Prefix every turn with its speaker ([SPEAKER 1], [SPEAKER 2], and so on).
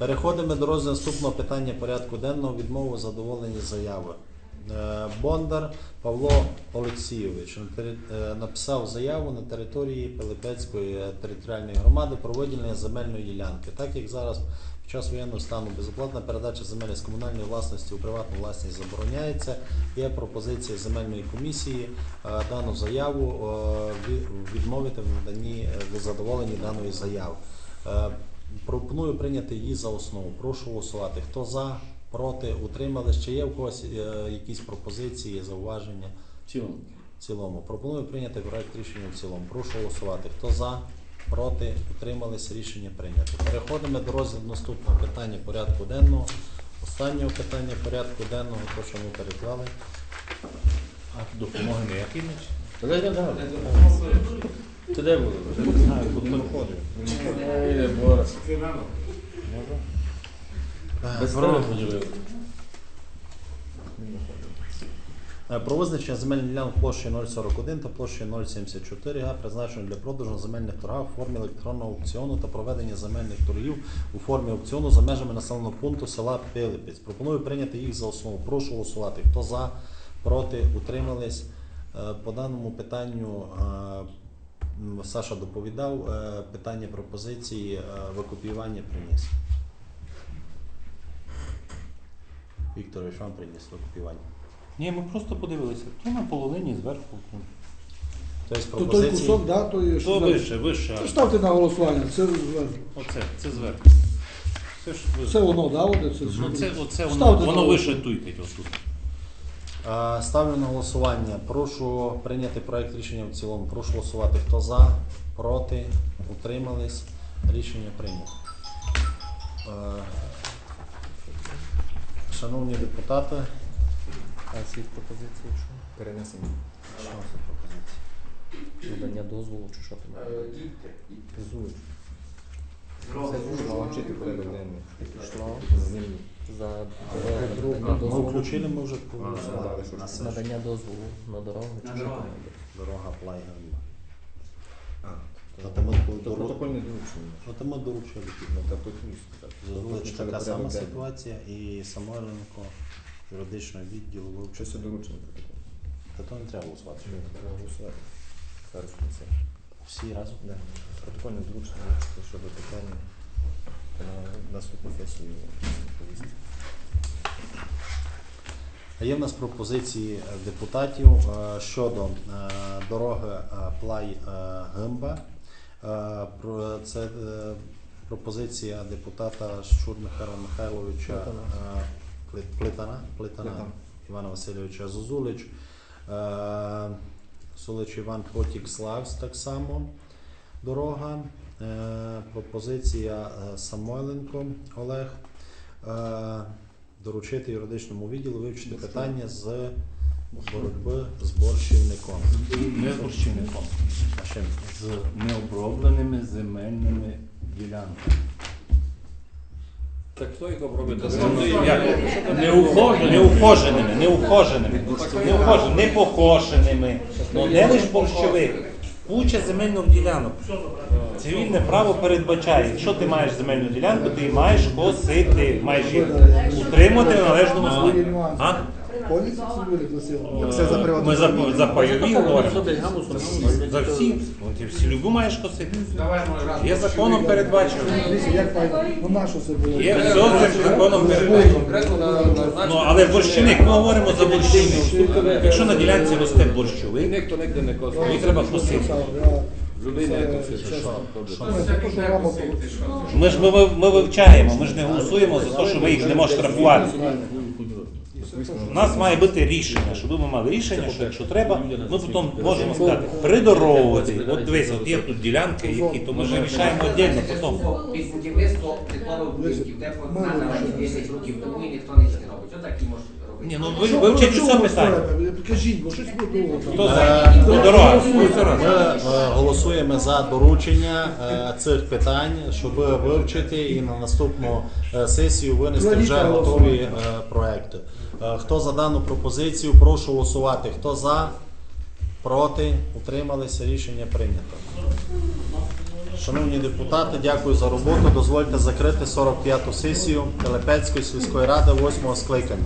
[SPEAKER 1] Переходимо до розгляду наступного питання порядку денного відмову задоволення заяви. Е, Бондар Павло Олексійович е, написав заяву на території Пилипецької е, територіальної громади про виділення земельної ділянки. Так як зараз під час воєнного стану безоплатна передача земель з комунальної власності у приватну власність забороняється, є пропозиція земельної комісії дану заяву відмовити в наданні задоволенні даної заяви. Пропоную прийняти її за основу. Прошу голосувати. Хто за, проти, утримались? Чи є в когось е, якісь пропозиції, зауваження?
[SPEAKER 2] В цілому.
[SPEAKER 1] В цілому. Пропоную прийняти проект рішення в цілому. Прошу голосувати. Хто за, проти, утримались? Рішення прийнято. Переходимо до розгляду наступного питання порядку денного. Останнього питання порядку денного, то, що ми переклали.
[SPEAKER 2] А допомоги ніякі не
[SPEAKER 3] Ти де були? Борис. Без
[SPEAKER 1] Про-
[SPEAKER 3] тебе поділили.
[SPEAKER 1] Е, Про визначення земельних ділянок площею 041 та площею 074 га призначено для продажу на земельних торгах в формі електронного аукціону та проведення земельних торгів у формі аукціону за межами населеного пункту села Пилипець. Пропоную прийняти їх за основу. Прошу голосувати. Хто за, проти, утримались. Е, По даному питанню е, Саша доповідав е, питання пропозиції е, викопіювання приніс. Вікторович, вам приніс викопіювання.
[SPEAKER 2] Ні, ми просто подивилися. То на половині зверху.
[SPEAKER 1] Тобто
[SPEAKER 4] То той
[SPEAKER 1] пропозиції.
[SPEAKER 4] кусок, да, то є.
[SPEAKER 2] То вище, вище.
[SPEAKER 4] Це ставте на голосування, це зверху.
[SPEAKER 2] Оце, це зверху. Це ж
[SPEAKER 4] Це
[SPEAKER 2] вище.
[SPEAKER 4] воно, да, от це.
[SPEAKER 2] Ну це, оце воно,
[SPEAKER 4] Ставте
[SPEAKER 2] воно
[SPEAKER 4] на
[SPEAKER 2] вище туйтить отут.
[SPEAKER 1] Е, Ставлю на голосування. Прошу прийняти проект рішення в цілому. Прошу голосувати. Хто за, проти, утримались. Рішення прийнято. Е, Шановні депутати,
[SPEAKER 3] А ці пропозиції що? Перенесені.
[SPEAKER 1] що це пропозиції?
[SPEAKER 3] Надання дозволу чи що там? Зуєш. Це дуже навчити порядок денний. Пішла з ним за надання
[SPEAKER 1] Ми
[SPEAKER 3] дозволу.
[SPEAKER 1] включили, ми вже проголосували. на сесії.
[SPEAKER 3] Надання дозволу на дорогу чи що там?
[SPEAKER 1] Дорога плайга.
[SPEAKER 3] То
[SPEAKER 1] Та ми
[SPEAKER 3] то протокольне доручення.
[SPEAKER 1] Ну, ми доручили.
[SPEAKER 3] Ну, та тут ні.
[SPEAKER 1] Зазулич така сама ситуація і Самойленко юридичного відділу.
[SPEAKER 3] Щось це доручення протокол.
[SPEAKER 1] Та то не треба голосувати.
[SPEAKER 3] Ні, треба голосувати. Зараз це.
[SPEAKER 1] Всі разом.
[SPEAKER 3] Да. Протокольне доручення вивчити щодо питання на наступну сесію повісти.
[SPEAKER 1] Є в нас пропозиції депутатів е, щодо е, дороги е, Плай-Гимба. Це е, пропозиція депутата Михайла Михайловича
[SPEAKER 3] Плитана.
[SPEAKER 1] Плитана, Івана Васильовича Зозулич, Сулич Іван Потік Славс так само дорога. Е, Пропозиція е, Самойленко Олег. Е, Доручити юридичному відділу вивчити питання з боротьби з борщівником.
[SPEAKER 2] Не з борщівником.
[SPEAKER 1] А чим?
[SPEAKER 2] З необробленими земельними ділянками.
[SPEAKER 5] Так хто їх обробить?
[SPEAKER 2] Як? Неухоженими, неухоженими, неухоженими, неухоженими, не покошеними. Ну не лише борщових. Куча земельних ділянок. Цивільне право передбачає, якщо ти маєш земельну ділянку, ти маєш косити, маєш їх утримати в належному стані.
[SPEAKER 4] Повністю цибулі красиво.
[SPEAKER 3] Все за
[SPEAKER 2] Ми за, за пайові говоримо. За всі. Ну, ти всі любу маєш косити. Є законом передбачено.
[SPEAKER 4] Дивіться, як файно. Ну на що це було?
[SPEAKER 2] Є все цим законом передбачено. Ну, але борщівник, ми говоримо за борщівник. Якщо на ділянці росте борщовик,
[SPEAKER 5] Ніхто нігде не косить.
[SPEAKER 2] її треба косити. Ми ж ми, ми вивчаємо, ми ж не голосуємо за те, що ми їх не можемо штрафувати. У нас має бути рішення, щоб ми мали рішення, що якщо треба, ми потім можемо сказати, придоровувати. от дивись, от є тут ділянки, які то ми вже рішаємо віддільно потім.
[SPEAKER 6] Під будівництво теплових будинків, де на 10 років тому і ніхто нічого не робить. Отак і може робити.
[SPEAKER 2] Ні, ну ви вивчіть усе питання.
[SPEAKER 4] Кажіть, бо щось.
[SPEAKER 2] Хто за Ну.
[SPEAKER 1] Ми е, голосуємо за доручення е, цих питань, щоб вивчити і на наступну е, сесію винести вже готові е, проекти. Е, Хто за дану пропозицію, прошу голосувати. Хто за, проти, утрималися, рішення прийнято. Шановні депутати, дякую за роботу. Дозвольте закрити 45-ту сесію Телепецької сільської ради 8-го скликання.